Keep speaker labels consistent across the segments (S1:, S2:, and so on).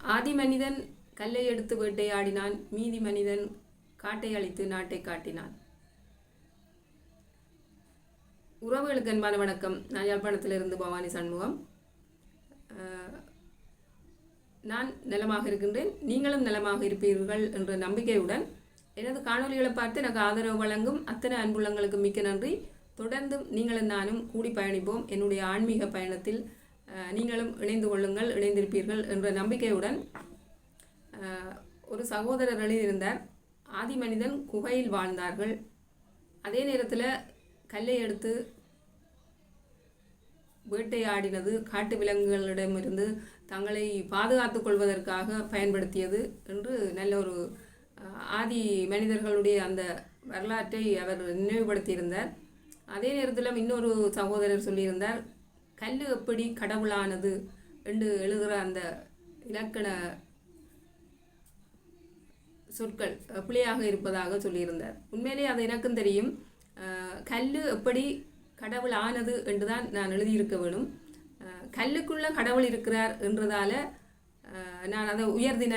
S1: ஆதி மனிதன் கல்லை எடுத்து வேட்டையாடினான் மீதி மனிதன் காட்டை அழித்து நாட்டை காட்டினான். உறவுகளுக்கு அன்பான வணக்கம். நான் யாழ்ப்பாணத்திலிருந்து பவானி சண்முகம். நான் நலமாக இருக்கின்றேன் நீங்களும் நலமாக இருப்பீர்கள் என்ற நம்பிக்கையுடன் எனது காணொளிகளை பார்த்து எனக்கு ஆதரவு வழங்கும் அத்தனை அன்புள்ளங்களுக்கு மிக்க நன்றி. தொடர்ந்தும் நீங்களும் நானும் கூடி பயணிப்போம். என்னுடைய ஆன்மீக பயணத்தில் நீங்களும் இணைந்து கொள்ளுங்கள் இணைந்திருப்பீர்கள் என்ற நம்பிக்கையுடன் ஒரு சகோதரர் இருந்தார் ஆதி மனிதன் குகையில் வாழ்ந்தார்கள். அதே நேரத்தில் கல்லை எடுத்து வேட்டையாடினது காட்டு விலங்குகளிடமிருந்து தங்களை பாதுகாத்து கொள்வதற்காக பயன்படுத்தியது என்று நல்ல ஒரு ஆதி மனிதர்களுடைய அந்த வரலாற்றை அவர் நினைவுபடுத்தியிருந்தார். அதே நேரத்தில் இன்னொரு சகோதரர் சொல்லியிருந்தார் கல் எப்படி கடவுளானது என்று எழுதுகிற அந்த இலக்கண சொற்கள் அஹ், பிழையாக இருப்பதாக சொல்லியிருந்தார். உண்மையிலேயே அது எனக்கும் தெரியும். கல் எப்படி கடவுள் ஆனது என்றுதான் நான் எழுதியிருக்க வேணும். கல்லுக்குள்ள கடவுள் இருக்கிறார் என்றதால நான் அதை உயர்தின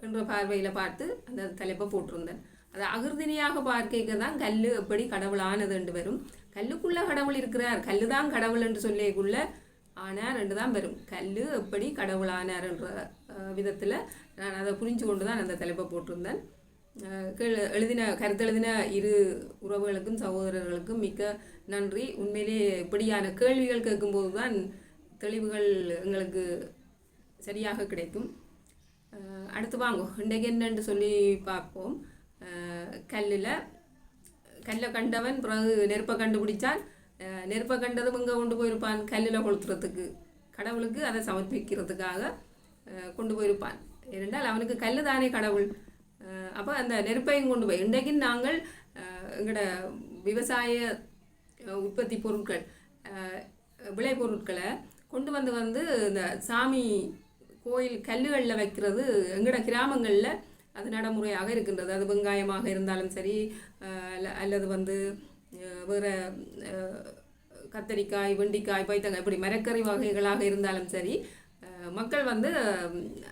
S1: என்ற பார்வையில் பார்த்து அந்த தலைப்பை போட்டிருந்தேன். அதை அகிர்தினியாக பார்க்க தான் கல் எப்படி கடவுளானது என்று வரும். கல்லுக்குள்ளே கடவுள் இருக்கிறார். கல்லு தான் கடவுள் என்று சொல்லிக்குள்ள ஆனார் என்று தான் வரும். கல் எப்படி கடவுள் ஆனார் என்ற விதத்தில் நான் அதை புரிஞ்சு கொண்டு தான் அந்த தலைப்பை போட்டிருந்தேன். அஹ் கீழ் எழுதின கருத்தெழுதின இரு உறவுகளுக்கும் சகோதரர்களுக்கும் மிக்க நன்றி. உண்மையிலே இப்படியான கேள்விகள் கேட்கும்போது தான் தெளிவுகள் எங்களுக்கு சரியாக கிடைக்கும். அடுத்து வாங்க. இன்றைக்கு என்னென்று சொல்லி பார்ப்போம். கல்லில் கல்லை கண்டவன் பிறகு நெருப்பை கண்டுபிடிச்சான் நெருப்பை கண்டதும் இங்கே கொண்டு போயிருப்பான் கல்லில் கொளுத்துறதுக்கு கடவுளுக்கு அதை சமர்ப்பிக்கிறதுக்காக கொண்டு போயிருப்பான் ஏனென்றால் அவனுக்கு கல் தானே கடவுள் அப்போ அந்த நெருப்பையும் கொண்டு போய் இன்றைக்கு நாங்கள் எங்களோட விவசாய உற்பத்தி பொருட்கள் விளை பொருட்களை கொண்டு வந்து வந்து இந்த சாமி கோயில் கல்லுகளில் வைக்கிறது எங்களோட கிராமங்களில் அது நடைமுறையாக இருக்கின்றது. அது வெங்காயமாக இருந்தாலும் சரி அல்லது வந்து வேறு கத்தரிக்காய் வெண்டிக்காய் பைத்தங்காய் இப்படி மரக்கறி வகைகளாக இருந்தாலும் சரி மக்கள் வந்து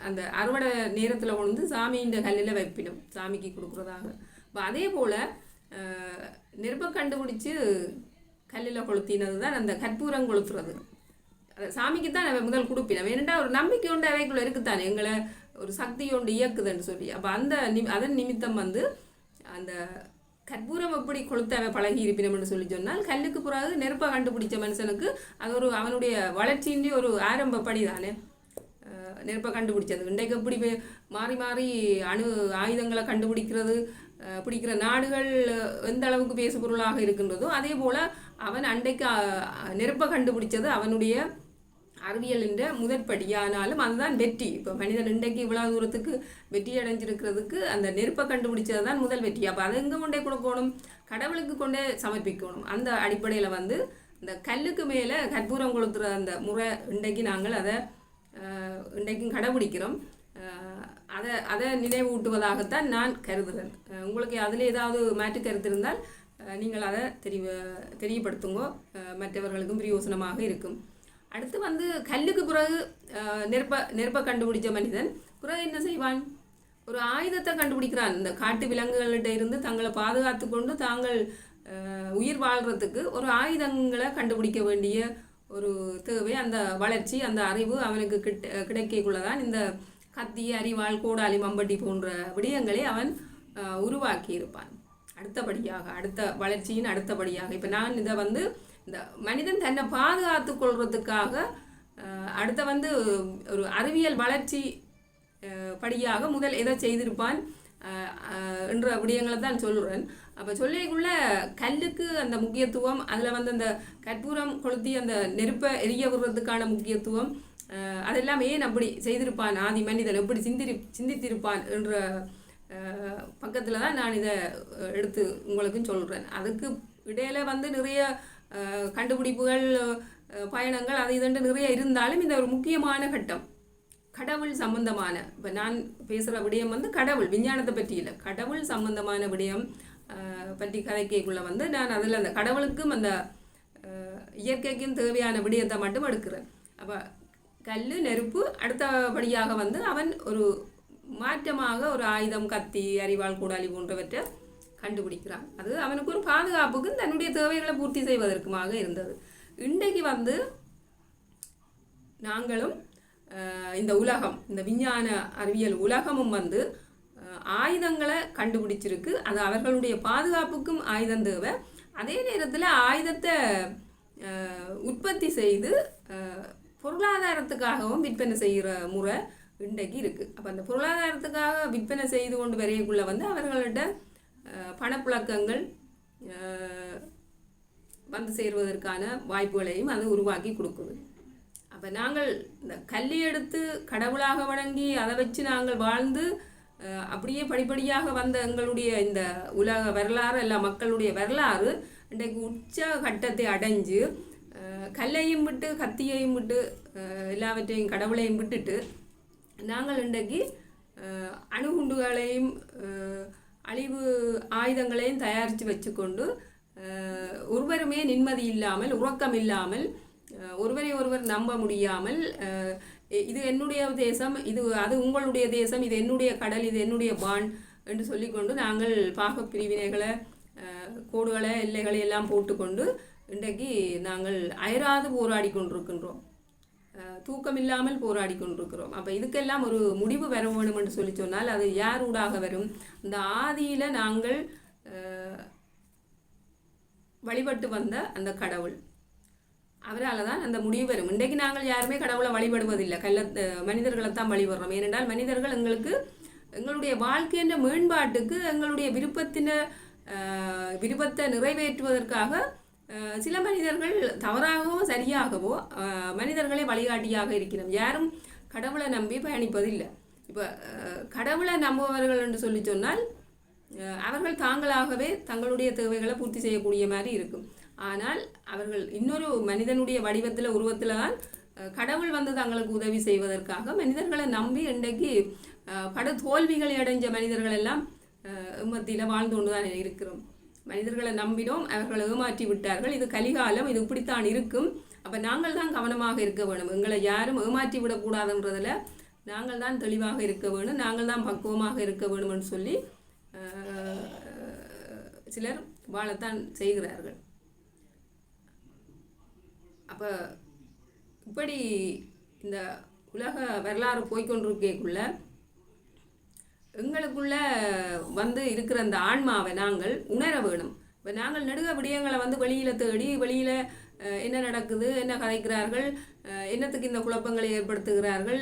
S1: அந்த அறுவடை நேரத்தில் உணர்ந்து சாமியின் கல்லில் வைப்பிடும். சாமிக்கு கொடுக்குறதாக. இப்போ அதே போல் நெருப்பை கண்டுபிடிச்சு கல்லில் கொளுத்தினது தான் அந்த கற்பூரம் கொளுத்துறது. சாமிக்கு தான் முதல் கொடுப்பினோம் ஏனெண்டா ஒரு நம்பிக்கை உண்டு அவைக்குள்ள இருக்குத்தானே. எங்களை ஒரு சக்தி ஒன்று இயக்குதுன்னு சொல்லி. அப்போ அந்த நிமி அதன் நிமித்தம் வந்து அந்த கற்பூரம் எப்படி கொளுத்தாவை பழகி இருப்பினம்னு சொல்லி சொன்னால் கல்லுக்கு பிறகு நெருப்பை கண்டுபிடிச்ச மனுஷனுக்கு அது ஒரு அவனுடைய வளர்ச்சியின்றி ஒரு ஆரம்ப படி தானே நெருப்பை கண்டுபிடிச்சது. இன்றைக்கு எப்படி மாறி மாறி அணு ஆயுதங்களை கண்டுபிடிக்கிறது பிடிக்கிற நாடுகள் எந்த அளவுக்கு பேசு பொருளாக இருக்கின்றதோ அதே போல் அவன் அன்றைக்கு நெருப்பை கண்டுபிடிச்சது அவனுடைய அறிவியலின்ற முதற்படியானாலும் அதுதான் வெற்றி. இப்போ மனிதன் இன்றைக்கு இவ்வளோ தூரத்துக்கு வெற்றி அடைஞ்சிருக்கிறதுக்கு அந்த நெருப்பை கண்டுபிடிச்சது தான் முதல் வெற்றி. அப்போ அதை எங்கே கொண்டே கொடுக்கணும்? கடவுளுக்கு கொண்டே சமர்ப்பிக்கணும். அந்த அடிப்படையில் வந்து இந்த கல்லுக்கு மேலே கற்பூரம் கொளுத்துற அந்த முறை இன்றைக்கு நாங்கள் அதை இன்றைக்கும் கடைபிடிக்கிறோம். அதை அதை நினைவூட்டுவதாகத்தான் நான் கருதுகிறேன் உங்களுக்கு அதில் ஏதாவது மாற்று கருத்து இருந்தால் நீங்கள் அதை தெரிய தெரியப்படுத்துங்கோ. மற்றவர்களுக்கும் பிரயோசனமாக இருக்கும். அடுத்து வந்து கல்லுக்கு பிறகு நெருப்ப நெருப்பை கண்டுபிடிச்ச மனிதன் பிறகு என்ன செய்வான்? ஒரு ஆயுதத்தை கண்டுபிடிக்கிறான். இந்த காட்டு விலங்குகள்கிட்ட இருந்து தங்களை பாதுகாத்து கொண்டு தாங்கள் உயிர் வாழ்கிறதுக்கு ஒரு ஆயுதங்களை கண்டுபிடிக்க வேண்டிய ஒரு தேவை அந்த வளர்ச்சி அந்த அறிவு அவனுக்கு கிட்ட கிடைக்கக்குள்ளதான் இந்த கத்தி அரிவாள் கோடாலி மம்பட்டி போன்ற விடயங்களை அவன் உருவாக்கியிருப்பான். உருவாக்கி இருப்பான் அடுத்தபடியாக அடுத்த வளர்ச்சியின் அடுத்தபடியாக. இப்போ நான் இதை வந்து இந்த மனிதன் தன்னை பாதுகாத்து கொள்வதுக்காக அடுத்த வந்து ஒரு அறிவியல் வளர்ச்சி படியாக முதல் எதை செய்திருப்பான் என்ற விடயங்களை தான் சொல்கிறேன் அப்போ சொல்லிக்குள்ள கல்லுக்கு அந்த முக்கியத்துவம் அதில் வந்து அந்த கற்பூரம் கொளுத்தி அந்த நெருப்பை எரிய விடுறதுக்கான முக்கியத்துவம் அஹ், அதெல்லாம் ஏன் அப்படி செய்திருப்பான்? ஆதி மனிதன் எப்படி சிந்திரி சிந்தித்திருப்பான் என்ற பக்கத்தில் தான் நான் இதை எடுத்து உங்களுக்கும் சொல்கிறேன் அதுக்கு இடையில வந்து நிறைய கண்டுபிடிப்புகள் பயணங்கள் அது இதுன்ட்டு நிறைய இருந்தாலும் இந்த ஒரு முக்கியமான கட்டம். கடவுள் சம்பந்தமான இப்போ நான் பேசுகிற விடயம் வந்து கடவுள் விஞ்ஞானத்தை பற்றி இல்லை. கடவுள் சம்பந்தமான விடயம் பற்றி கதைக்கைக்குள்ளே வந்து நான் அதில் அந்த கடவுளுக்கும் அந்த இயற்கைக்கும் தேவையான விடயத்தை மட்டும் எடுக்கிறேன். அப்போ கல் நெருப்பு அடுத்தபடியாக வந்து அவன் ஒரு மாற்றமாக ஒரு ஆயுதம் கத்தி அரிவாள் கூடாலி போன்றவற்றை கண்டுபிடிக்கிறான். அது அவனுக்கு ஒரு பாதுகாப்புக்கும் தன்னுடைய தேவைகளை பூர்த்தி செய்வதற்குமாக இருந்தது. இன்றைக்கு வந்து நாங்களும் இந்த உலகம் இந்த விஞ்ஞான அறிவியல் உலகமும் வந்து ஆயுதங்களை கண்டுபிடிச்சிருக்கு. அது அவர்களுடைய பாதுகாப்புக்கும் ஆயுதம் தேவை. அதே நேரத்தில் ஆயுதத்தை உற்பத்தி செய்து பொருளாதாரத்துக்காகவும் விற்பனை செய்கிற முறை இன்றைக்கு இருக்குது அப்போ அந்த பொருளாதாரத்துக்காக விற்பனை செய்து கொண்டு வரையக்குள்ளே வந்து அவர்கள்ட்ட பணப்புழக்கங்கள் வந்து சேருவதற்கான வாய்ப்புகளையும் அது உருவாக்கி கொடுக்குது. அப்போ நாங்கள் இந்த கல்லி எடுத்து கடவுளாக வணங்கி அதை வச்சு நாங்கள் வாழ்ந்து அப்படியே படிப்படியாக வந்த எங்களுடைய இந்த உலக வரலாறு எல்லா மக்களுடைய வரலாறு இன்றைக்கு உச்ச கட்டத்தை அடைஞ்சு கல்லையும் விட்டு கத்தியையும் விட்டு எல்லாவற்றையும் கடவுளையும் விட்டுட்டு நாங்கள் இன்றைக்கு அணுகுண்டுகளையும் அழிவு ஆயுதங்களையும் தயாரித்து வச்சுக்கொண்டு ஒருவருமே நிம்மதி இல்லாமல் உறக்கம் இல்லாமல் ஒருவரை ஒருவர் நம்ப முடியாமல் இது என்னுடைய தேசம் இது அது உங்களுடைய தேசம் இது என்னுடைய கடல் இது என்னுடைய பான் என்று சொல்லிக்கொண்டு நாங்கள் பாக பிரிவினைகளை கோடுகளை எல்லைகளை எல்லாம் போட்டுக்கொண்டு இன்றைக்கு நாங்கள் அயராது போராடி கொண்டிருக்கின்றோம் தூக்கம் இல்லாமல் போராடி கொண்டிருக்கிறோம். அப்போ இதுக்கெல்லாம் ஒரு முடிவு வர வேணும் என்று சொல்லி சொன்னால் அது யார் ஊடாக வரும்? இந்த ஆதியில் நாங்கள் வழிபட்டு வந்த அந்த கடவுள். அவரால் தான் அந்த முடிவு வரும். இன்றைக்கு நாங்கள் யாருமே கடவுளை வழிபடுவதில்லை. கல்ல மனிதர்களை தான் வழிபடுறோம். ஏனென்றால் மனிதர்கள் எங்களுக்கு எங்களுடைய வாழ்க்கையின் மேம்பாட்டுக்கு எங்களுடைய விருப்பத்தின விருப்பத்தை நிறைவேற்றுவதற்காக சில மனிதர்கள் தவறாகவோ சரியாகவோ மனிதர்களே வழிகாட்டியாக இருக்கிறோம். யாரும் கடவுளை நம்பி பயணிப்பதில்லை. இப்போ கடவுளை நம்புபவர்கள் என்று சொல்லி சொன்னால் அவர்கள் தாங்களாகவே தங்களுடைய தேவைகளை பூர்த்தி செய்யக்கூடிய மாதிரி இருக்கும். ஆனால் அவர்கள் இன்னொரு மனிதனுடைய வடிவத்தில் உருவத்தில் தான் கடவுள் வந்து தங்களுக்கு உதவி செய்வதற்காக மனிதர்களை நம்பி இன்றைக்கு பட படு தோல்விகளை அடைஞ்ச மனிதர்கள் எல்லாம் மத்தியில் வாழ்ந்து கொண்டு தான் இருக்கிறோம். மனிதர்களை நம்பினோம் அவர்களை ஏமாற்றி விட்டார்கள். இது கலிகாலம் இது இப்படித்தான் இருக்கும். அப்போ நாங்கள் தான் கவனமாக இருக்க வேணும் எங்களை யாரும் ஏமாற்றி விடக்கூடாதுன்றதில் நாங்கள் தான் தெளிவாக இருக்க வேணும் நாங்கள் தான் பக்குவமாக இருக்க வேணும்னு சொல்லி சிலர் வாழத்தான் செய்கிறார்கள். அப்போ இப்படி இந்த உலக வரலாறு போய்க்கொண்டிருக்கக்குள்ள எங்களுக்குள்ள வந்து இருக்கிற அந்த ஆன்மாவை நாங்கள் உணர வேணும். இப்போ நாங்கள் நெடுக விடயங்களை வந்து வெளியில் தேடி வெளியில் என்ன நடக்குது என்ன கதைக்கிறார்கள் என்னத்துக்கு இந்த குழப்பங்களை ஏற்படுத்துகிறார்கள்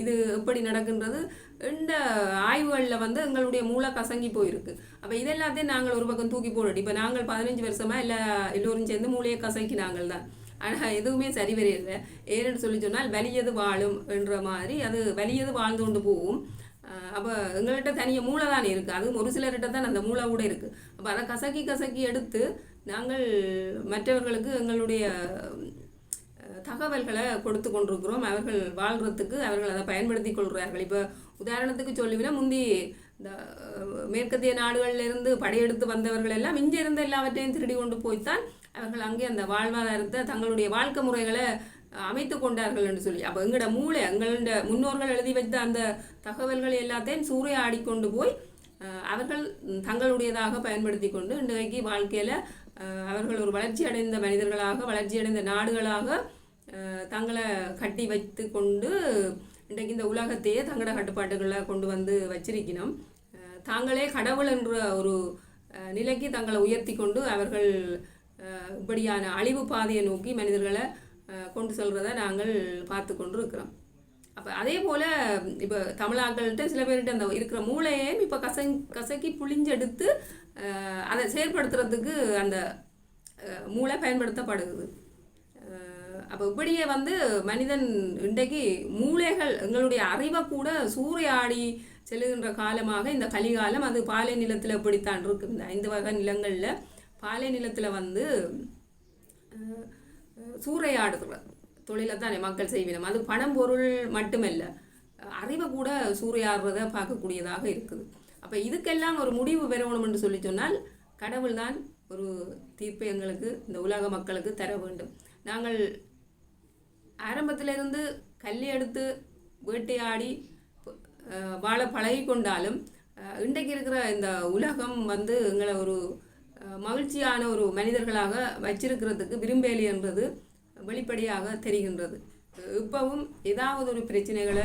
S1: இது எப்படி நடக்கின்றது இந்த ஆய்வுகளில் வந்து எங்களுடைய மூளை கசங்கி போயிருக்கு. அப்போ இதெல்லாத்தையும் நாங்கள் ஒரு பக்கம் தூக்கி போடணும் இப்போ நாங்கள் பதினஞ்சு வருஷமாக எல்லா எல்லோரும் சேர்ந்து மூளையை கசக்கி நாங்கள் தான். ஆனால் எதுவுமே சரி வரையில்லை ஏன்னு சொல்லி சொன்னால் வலியது வாழும் என்ற மாதிரி அது வலியது வாழ்ந்து கொண்டு போகும் அப்போ எங்கள்கிட்ட தனியாக மூளை தான் இருக்குது அதுவும் ஒரு சிலர்கிட்ட தான் அந்த மூளை கூட இருக்குது அப்போ அதை கசக்கி கசக்கி எடுத்து நாங்கள் மற்றவர்களுக்கு எங்களுடைய தகவல்களை கொடுத்து கொண்டிருக்கிறோம். அவர்கள் வாழ்கிறதுக்கு அவர்கள் அதை பயன்படுத்தி கொள்கிறார்கள். இப்போ உதாரணத்துக்கு சொல்லுவினா முந்தி இந்த மேற்கத்திய நாடுகளிலிருந்து படையெடுத்து வந்தவர்கள் எல்லாம் இங்கே இருந்த எல்லாவற்றையும் திருடி கொண்டு போய்த்தான் அவர்கள் அங்கே அந்த வாழ்வாதாரத்தை தங்களுடைய வாழ்க்கை முறைகளை அமைத்து கொண்டார்கள் என்று சொல்லி. அப்போ எங்களோட மூளை எங்களோட முன்னோர்கள் எழுதி வைத்த அந்த தகவல்கள் எல்லாத்தையும் சூறையாடி கொண்டு போய் அவர்கள் தங்களுடையதாக பயன்படுத்தி கொண்டு இன்றைக்கு வாழ்க்கையில் அவர்கள் ஒரு வளர்ச்சி அடைந்த மனிதர்களாக வளர்ச்சி அடைந்த நாடுகளாக தங்களை கட்டி வைத்து கொண்டு இன்றைக்கு இந்த உலகத்தையே தங்களோட கட்டுப்பாட்டுகளை கொண்டு வந்து வச்சிருக்கணும். தாங்களே கடவுள் என்ற ஒரு நிலைக்கு தங்களை உயர்த்தி கொண்டு அவர்கள் இப்படியான அழிவு பாதையை நோக்கி மனிதர்களை கொண்டு செல்றதை நாங்கள் பார்த்து கொண்டு இருக்கிறோம் அப்போ அதே போல் இப்போ தமிழாக்கள்கிட்ட சில பேர்கிட்ட அந்த இருக்கிற மூளையையும் இப்போ கசங் கசக்கி புளிஞ்செடுத்து அதை செயற்படுத்துறதுக்கு அந்த மூளை பயன்படுத்தப்படுது அப்போ இப்படியே வந்து மனிதன் இன்றைக்கு மூளைகள் எங்களுடைய அறிவை கூட சூறையாடி செல்லுகின்ற காலமாக இந்த கலிகாலம் அது பாலை நிலத்தில் இப்படித்தான் இருக்கு. இந்த ஐந்து வகை நிலங்களில் பாலை நிலத்தில் வந்து சூறையாடுகிற தொழிலை தானே மக்கள் செய்வினம் அது பணம் பொருள் மட்டுமல்ல. அறிவை கூட சூறையாடுறத பார்க்கக்கூடியதாக இருக்குது. அப்போ இதுக்கெல்லாம் ஒரு முடிவு பெறணும் என்று சொல்லி சொன்னால் கடவுள் தான் ஒரு தீர்ப்பை எங்களுக்கு இந்த உலக மக்களுக்கு தர வேண்டும். நாங்கள் ஆரம்பத்திலிருந்து கல் எடுத்து வேட்டையாடி வாழ பழகி கொண்டாலும் இன்றைக்கு இருக்கிற இந்த உலகம் வந்து எங்களை ஒரு மகிழ்ச்சியான ஒரு மனிதர்களாக வச்சிருக்கிறதுக்கு விரும்பேலி என்பது வெளிப்படையாக தெரிகின்றது. இப்பவும் ஏதாவது ஒரு பிரச்சனைகளை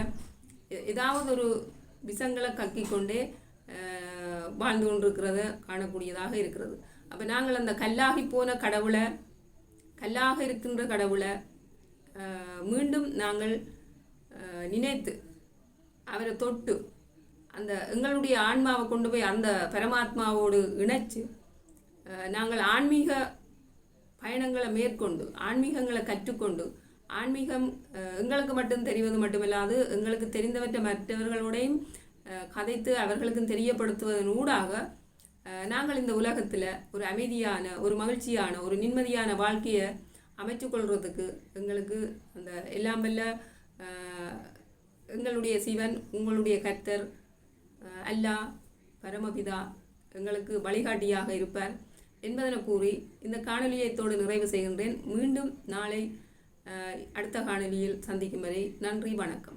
S1: ஏதாவது ஒரு விஷங்களை கக்கிக்கொண்டே கொண்டே வாழ்ந்து கொண்டிருக்கிறத காணக்கூடியதாக இருக்கிறது. அப்போ நாங்கள் அந்த கல்லாகி போன கடவுளை கல்லாக இருக்கின்ற கடவுளை மீண்டும் நாங்கள் நினைத்து அவரை தொட்டு அந்த எங்களுடைய ஆன்மாவை கொண்டு போய் அந்த பரமாத்மாவோடு இணைச்சு நாங்கள் ஆன்மீக பயணங்களை மேற்கொண்டு ஆன்மீகங்களை கற்றுக்கொண்டு ஆன்மீகம் எங்களுக்கு மட்டும் தெரிவது மட்டுமில்லாது எங்களுக்கு தெரிந்தவற்றை மற்றவர்களோடையும் கதைத்து அவர்களுக்கும் தெரியப்படுத்துவதன் ஊடாக நாங்கள் இந்த உலகத்தில் ஒரு அமைதியான ஒரு மகிழ்ச்சியான ஒரு நிம்மதியான வாழ்க்கையை அமைச்சு எங்களுக்கு அந்த எல்லாம் வல்ல எங்களுடைய சிவன் உங்களுடைய கர்த்தர் அல்லா அல்லாஹ் பரமபிதா எங்களுக்கு வழிகாட்டியாக இருப்பார். என்பதென கூறி இந்த காணொலியை இத்தோடு நிறைவு செய்கின்றேன். மீண்டும் நாளை அடுத்த காணொலியில் சந்திக்கும் வரை நன்றி வணக்கம்.